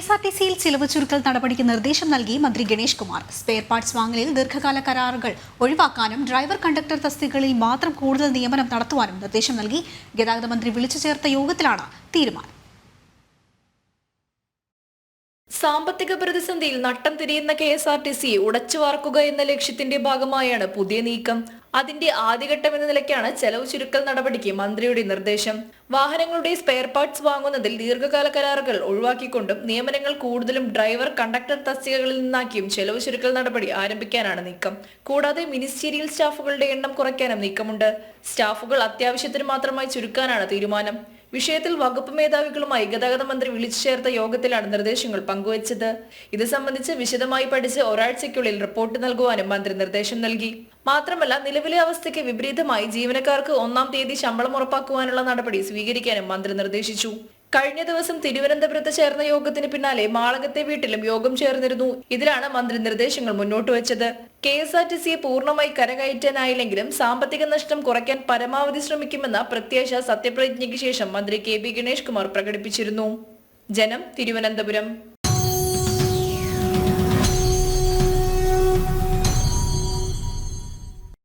S R T സിയിൽ ചിലവ് ചുരുക്കൽ നടപടിക്ക് നിർദ്ദേശം നൽകി മന്ത്രി ഗണേഷ് കുമാർ. സ്പെയർ പാർട്സ് വാങ്ങലിൽ ദീർഘകാല കരാറുകൾ ഒഴിവാക്കാനും ഡ്രൈവർ കണ്ടക്ടർ തസ്തികകളിൽ മാത്രം കൂടുതൽ നിയമനം നടത്തുവാനും നിർദ്ദേശം നൽകി. ഗതാഗത മന്ത്രി വിളിച്ചു ചേർത്ത യോഗത്തിലാണ് തീരുമാനം. സാമ്പത്തിക പ്രതിസന്ധിയിൽ നട്ടം തിരിയുന്ന K S R T C ഉടച്ചു വാർക്കുക എന്ന ലക്ഷ്യത്തിന്റെ ഭാഗമായാണ് പുതിയ നീക്കം. അതിന്റെ ആദ്യഘട്ടം എന്ന നിലയ്ക്കാണ് ചെലവ് ചുരുക്കൽ നടപടിക്ക് മന്ത്രിയുടെ നിർദ്ദേശം. വാഹനങ്ങളുടെ സ്പെയർ പാർട്സ് വാങ്ങുന്നതിൽ ദീർഘകാല കരാറുകൾ ഒഴിവാക്കിക്കൊണ്ടും നിയമനങ്ങൾ കൂടുതലും ഡ്രൈവർ കണ്ടക്ടർ തസ്തികകളിൽ നിന്നാക്കിയും ചെലവ് ചുരുക്കൽ നടപടി ആരംഭിക്കാനാണ് നീക്കം. കൂടാതെ മിനിസ്റ്റീരിയൽ സ്റ്റാഫുകളുടെ എണ്ണം കുറയ്ക്കാനും നീക്കമുണ്ട്. സ്റ്റാഫുകൾ അത്യാവശ്യത്തിന് മാത്രമായി ചുരുക്കാനാണ് തീരുമാനം. വിഷയത്തിൽ വകുപ്പ് മേധാവികളുമായി ഗതാഗത മന്ത്രി വിളിച്ചു ചേർത്ത യോഗത്തിലാണ് നിർദ്ദേശങ്ങൾ പങ്കുവച്ചത്. ഇത് സംബന്ധിച്ച് വിശദമായി പഠിച്ച് ഒരാഴ്ചയ്ക്കുള്ളിൽ റിപ്പോർട്ട് നൽകുവാനും മന്ത്രി നിർദ്ദേശം നൽകി. മാത്രമല്ല നിലവിലെ അവസ്ഥയ്ക്ക് വിപരീതമായി ജീവനക്കാർക്ക് ഒന്നാം തീയതി ശമ്പളം ഉറപ്പാക്കുവാനുള്ള നടപടി സ്വീകരിക്കാനും മന്ത്രി നിർദ്ദേശിച്ചു. കഴിഞ്ഞ ദിവസം തിരുവനന്തപുരത്ത് ചേർന്ന യോഗത്തിന് പിന്നാലെ മാളകത്തെ വീട്ടിലും യോഗം ചേർന്നിരുന്നു. ഇതിലാണ് മന്ത്രി നിർദ്ദേശങ്ങൾ മുന്നോട്ട് വെച്ചത്. കെ എസ് ആർ ടി സിയെ പൂർണമായി കരകയറ്റാനായില്ലെങ്കിലും സാമ്പത്തിക നഷ്ടം കുറയ്ക്കാൻ പരമാവധി ശ്രമിക്കുമെന്ന പ്രത്യാശ സത്യപ്രതിജ്ഞയ്ക്ക് ശേഷം മന്ത്രി കെ ബി ഗണേഷ് കുമാർ പ്രകടിപ്പിച്ചിരുന്നു. ജനം തിരുവനന്തപുരം.